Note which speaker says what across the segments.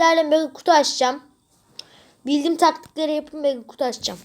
Speaker 1: taktiklerle mega kutu açacağım. Bildiğim taktikleri yapıp mega kutu açacağım.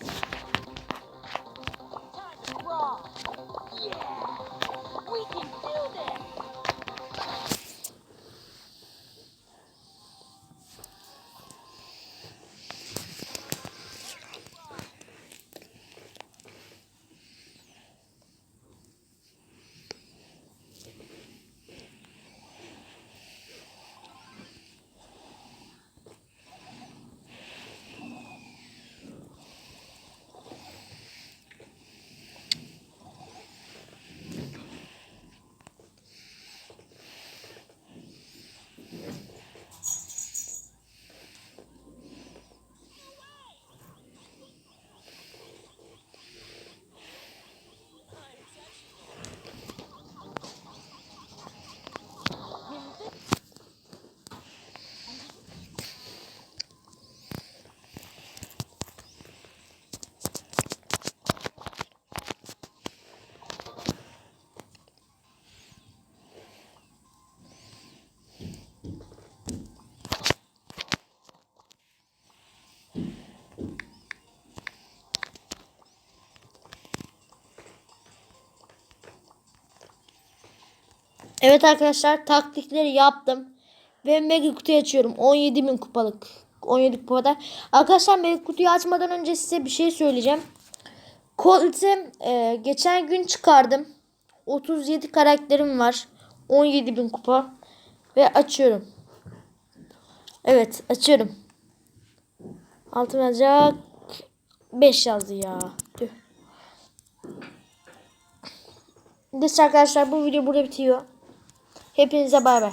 Speaker 1: Evet arkadaşlar taktikleri yaptım. Ve mega kutuyu açıyorum. 17.000 kupalık. 17 kupada. Arkadaşlar mega kutuyu açmadan önce size bir şey söyleyeceğim. Colt'e e, geçen gün çıkardım. 37 karakterim var. 17.000 kupa. Ve açıyorum. Evet açıyorum. Altın yazacak. 5 yazdı ya. Tüh. Neyse arkadaşlar bu video burada bitiyor. Hepinize bay bay.